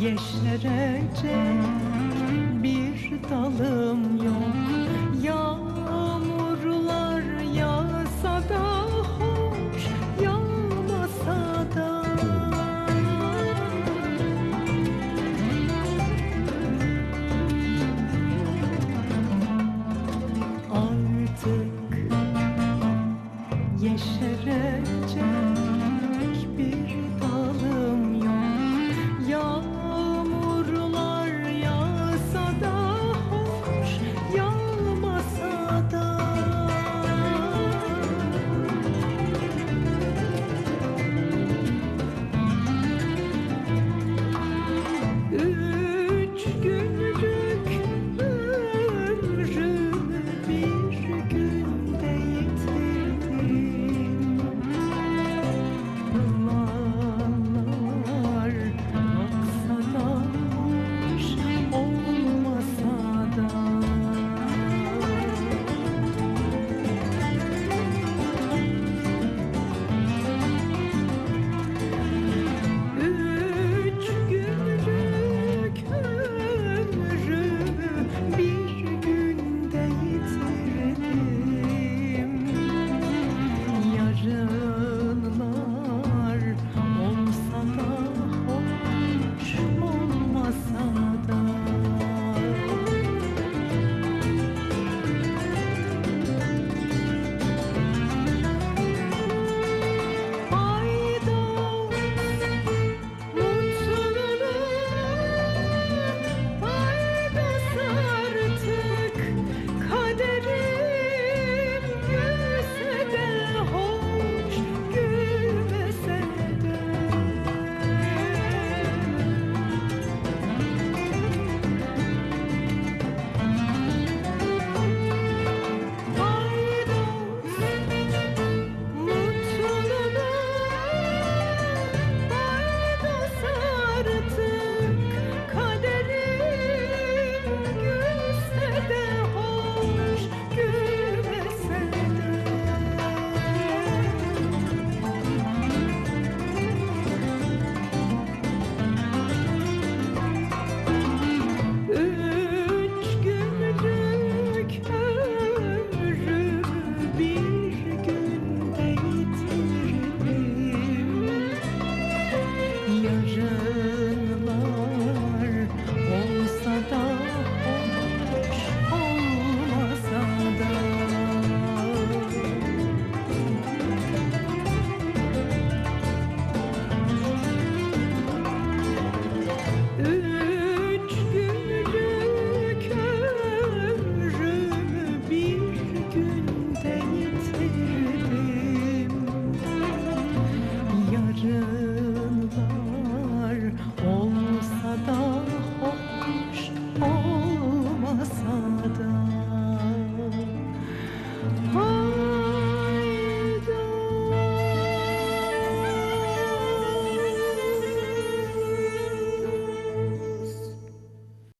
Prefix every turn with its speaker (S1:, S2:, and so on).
S1: yeşerecek bir dalım yok. Yağmurlar yağsa da hoş yağmasa da. Artık yeşerecek